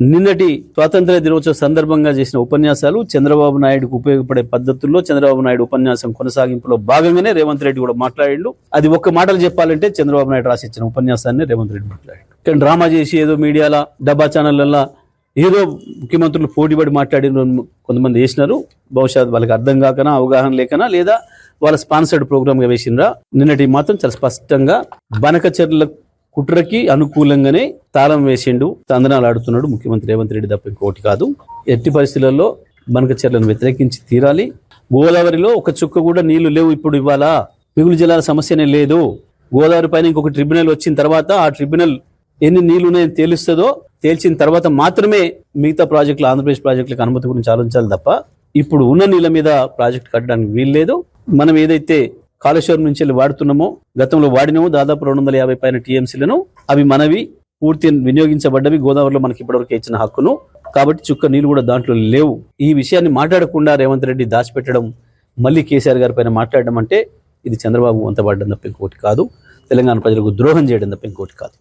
నిన్నటి స్వాతంత్ర దినోత్సవ సందర్భంగా చేసిన ఉపన్యాసాలు చంద్రబాబు నాయుడుకు ఉపయోగపడే పద్ధతుల్లో చంద్రబాబు నాయుడు ఉపన్యాసం కొనసాగింపులో భాగంగానే రేవంత్ రెడ్డి కూడా మాట్లాడిండు. అది ఒక్క మాటలు చెప్పాలంటే చంద్రబాబు నాయుడు రాసి ఇచ్చిన ఉపన్యాసాన్ని రేవంత్ రెడ్డి మాట్లాడాడు. కానీ డ్రామా చేసి ఏదో మీడియాల డబ్బా ఛానళ్ళల్లో ఏదో ముఖ్యమంత్రులు పోటీపడి మాట్లాడిన కొంతమంది వేసినారు బహుశా వాళ్ళకి అర్థం కాకనా అవగాహన లేకనా లేదా వాళ్ళ స్పాన్సర్డ్ ప్రోగ్రామ్గా గా నిన్నటి మాత్రం చాలా స్పష్టంగా బనకచర్ల కుట్రకి అనుకూలంగానే తాళం వేసిండు తందనాలు ఆడుతున్నాడు ముఖ్యమంత్రి రేవంత్ రెడ్డి తప్ప ఇంకోటి కాదు. ఎట్టి పరిస్థితులలో బనకచర్లను వ్యతిరేకించి తీరాలి. గోదావరిలో ఒక చుక్క కూడా నీళ్ళు లేవు ఇప్పుడు ఇవాళ. మిగులు జలాల సమస్యనే లేదు. గోదావరి పైన ఇంకొక ట్రిబ్యునల్ వచ్చిన తర్వాత ఆ ట్రిబ్యునల్ ఎన్ని నీళ్ళు ఉన్నాయని తేలుస్తుందో తేల్చిన తర్వాత మాత్రమే మిగతా ప్రాజెక్టులు ఆంధ్రప్రదేశ్ ప్రాజెక్టులకు అనుమతి గురించి ఆలోచించాలి తప్ప ఇప్పుడు ఉన్న నీళ్ళ మీద ప్రాజెక్ట్ కట్టడానికి వీల్లేదు. మనం ఏదైతే కాళేశ్వరం నుంచి వెళ్ళి వాడుతున్నామో గతంలో వాడినామో దాదాపు రెండు వందల యాభై పైన టీఎంసీలను. అవి మనవి పూర్తి వినియోగించబడ్డవి గోదావరిలో మనకి ఇప్పటివరకు ఇచ్చిన హక్కును. కాబట్టి చుక్క నీళ్ళు కూడా దాంట్లో లేవు. ఈ విషయాన్ని మాట్లాడకుండా రేవంత్ రెడ్డి దాచిపెట్టడం మళ్ళీ కేసీఆర్ గారి పైన మాట్లాడడం అంటే ఇది చంద్రబాబు వంతబడ్డం తప్ప ఇంకోటి కాదు. తెలంగాణ ప్రజలకు ద్రోహం చేయడం తప్ప ఇంకోటి కాదు.